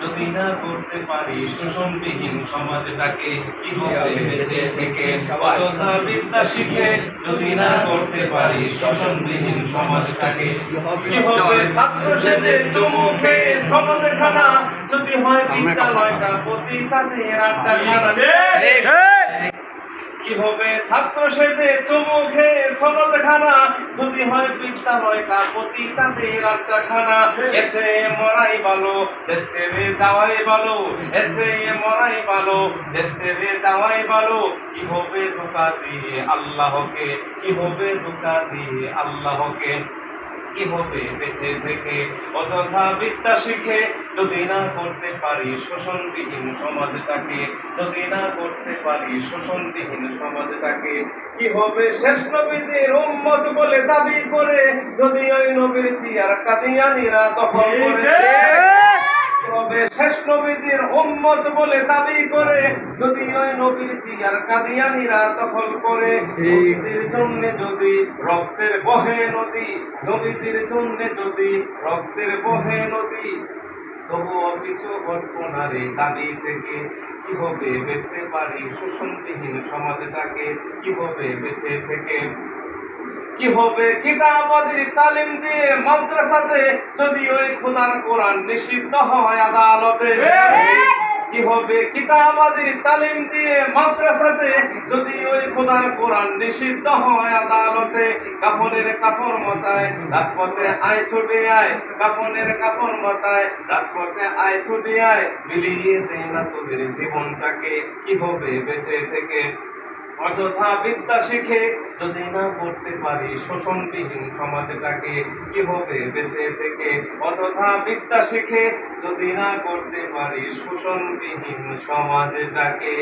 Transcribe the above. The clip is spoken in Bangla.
যদি না করতে পারি শোষণবিহীন সমাজটাকে কি হবে বেঁচে থেকে? অযথা বিদ্যা শিখে যদি না করতে পারি শোষণবিহীন সমাজটাকে কি হবে ছাত্র সেজে চমুখে খেয়ে সনদ খানা? যদি হয় বিদ্যালয়টা প্রতি তাদের আড্ডা খানা। কি ছাত্র সেজে চমুখে সনদ খানা যদি হয় বিদ্যালয় কাপতি, তাদের আড্ডা খানা এছে মরাই ভালো দেশে রে যাওয়াই ভালো এছে মরাই ভালো দেশে রে যাওয়াই ভালো কি হবে ধোকা দিয়ে আল্লাহকে? কি হবে ধোকা দিয়ে আল্লাহকে? কি হবে? বেঁচে থেকে অযথা বিদ্যা শিখে যদি না করতে পারি শোষণবিহীন সমাজটাকে যদি না করতে পারি শোষণবিহীন সমাজটাকে কি হবে? শেষ নবীজির উম্মত বলে দাবি করে যদি ওই নবীর চিয়ার কাদিয়ানিরা দখল করে নবীজির উম্মত বলে দাবি করে, যদি ওই নবীর চিয়ার কাদিয়ানিরা দখল করে, নবীজির জন্য যদি রক্তের বহে নদী, নবীজির জন্য যদি রক্তের বহে নদী, তবুও কিছু ঘটনারে দাবি থেকে। কি হবে বেঁচতে পারি? শোষণবিহীন সমাজটাকে কীভাবে বেঁচে থেকে? কি হবে? কিতাবাদের তালিম দিয়ে মাদ্রাসাতে যদি ওই খোদার কোরআন নিষিদ্ধ হয় আদালতে। কি হবে? কিতাবাদের তালিম দিয়ে মাদ্রাসাতে যদি ওই খোদার কোরআন নিষিদ্ধ হয় আদালতে, কাফনের কাফর মতায় রাজপথে আয় ছুটে আয়, কাফনের কাফর মতায় রাজপথে আয় ছুটে আয়, মিলিয়ে দেয় না তোদের জীবনটাকে। কি হবে? বেঁচে থেকে অযথা বিদ্যা শিখে যদি না করতে পারি শোষণবিহীন সমাজটাকে কি হবে বেঁচে থেকে? অযথা বিদ্যা শিখে যদি না করতে পারি শোষণবিহীন সমাজটাকে